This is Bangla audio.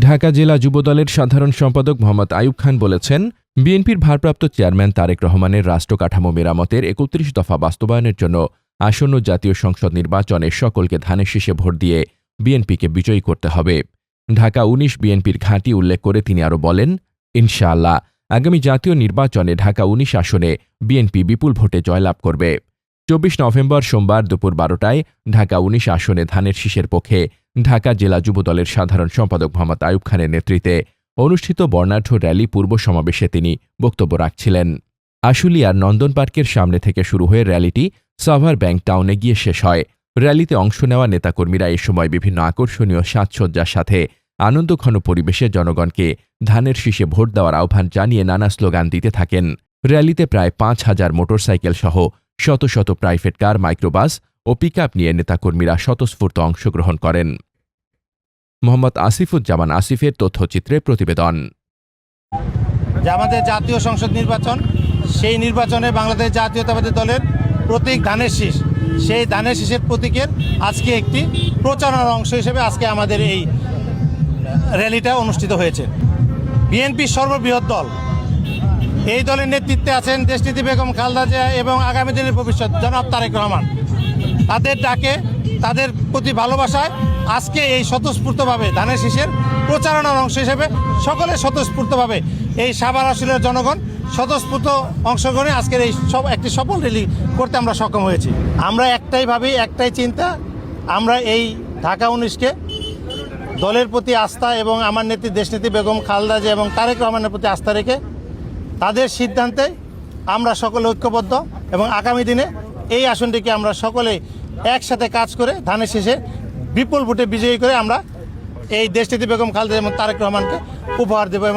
ঢাকা জেলা যুবদলের সাধারণ সম্পাদক মোহাম্মদ আয়ুব খান বলেছেন, বিএনপির ভারপ্রাপ্ত চেয়ারম্যান তারেক রহমানের রাষ্ট্র কাঠামো মেরামতের একত্রিশ দফা বাস্তবায়নের জন্য আসন্ন জাতীয় সংসদ নির্বাচনে সকলকে ধানের শীষে ভোট দিয়ে বিএনপিকে বিজয়ী করতে হবে। ঢাকা উনিশ বিএনপির ঘাঁটি উল্লেখ করে তিনি আরও বলেন, ইনশাআল্লাহ আগামী জাতীয় নির্বাচনে ঢাকা উনিশ আসনে বিএনপি বিপুল ভোটে জয়লাভ করবে। চব্বিশ নভেম্বর সোমবার দুপুর বারোটায় ঢাকা উনিশ আসনে ধানের শীষের পক্ষে ঢাকা জেলা যুবদলের সাধারণ সম্পাদক মোহাম্মদ আয়ুব খানের নেতৃত্বে অনুষ্ঠিত বর্ণাঢ্য র্যালি পূর্ব সমাবেশে তিনি বক্তব্য রাখছিলেন। আশুলিয়ার নন্দন পার্কের সামনে থেকে শুরু হয়ে র্যালিটি সাভার ব্যাংক টাউনে গিয়ে শেষ হয়। র্যালিতে অংশ নেওয়া নেতাকর্মীরা এ সময় বিভিন্ন আকর্ষণীয় সাজসজ্জার সাথে আনন্দঘন পরিবেশে জনগণকে ধানের শীষে ভোট দেওয়ার আহ্বান জানিয়ে নানা স্লোগান দিতে থাকেন। র্যালিতে প্রায় পাঁচ হাজার মোটরসাইকেল সহ শত শত প্রাইভেট কার, মাইক্রোবাস ও পিকআপ নিয়ে নেতাকর্মীরা স্বতঃস্ফূর্ত অংশগ্রহণ করেন। মোহাম্মদ আসিফুজ্জামান আসিফের তথ্যচিত্রে প্রতিবেদন। আমাদের জাতীয় সংসদ নির্বাচন, সেই নির্বাচনে বাংলাদেশ জাতীয়তাবাদী দলের প্রতীক ধানের শীষ। সেই ধানের শীষের প্রতীকের আজকে একটি প্রচারণার অংশ হিসেবে আজকে আমাদের এই র্যালিটা অনুষ্ঠিত হয়েছে। বিএনপির সর্ববৃহৎ দল। এই দলের নেতৃত্বে আছেন দেশনীতি বেগম খালদা জিয়া এবং আগামী দিনের ভবিষ্যৎ জনাব তারেক রহমান। তাদের ডাকে, তাদের প্রতি ভালোবাসায় আজকে এই স্বতঃস্ফূর্তভাবে ধানের শীষের প্রচারণার অংশ হিসেবে সকলে স্বতঃস্ফূর্তভাবে এই সাভার আসলের জনগণ স্বতঃস্ফূর্ত অংশগ্রহণে আজকের এই সব একটি সফল র্যালি করতে আমরা সক্ষম হয়েছি। আমরা একটাই ভাবি, একটাই চিন্তা, আমরা এই ঢাকা উনিশকে দলের প্রতি আস্থা এবং আমার নেত্রী দেশনীতি বেগম খালদা জিয়া এবং তারেক রহমানের প্রতি আস্থা রেখে তাদের সিদ্ধান্তে আমরা সকলে ঐক্যবদ্ধ এবং আগামী দিনে এই আসনটিকে আমরা সকলে একসাথে কাজ করে ধানের শেষে বিপুল ভোটে বিজয়ী করে আমরা এই দেশটিতে বেগম খালেদা এবং তারেক রহমানকে উপহার দেবো এবং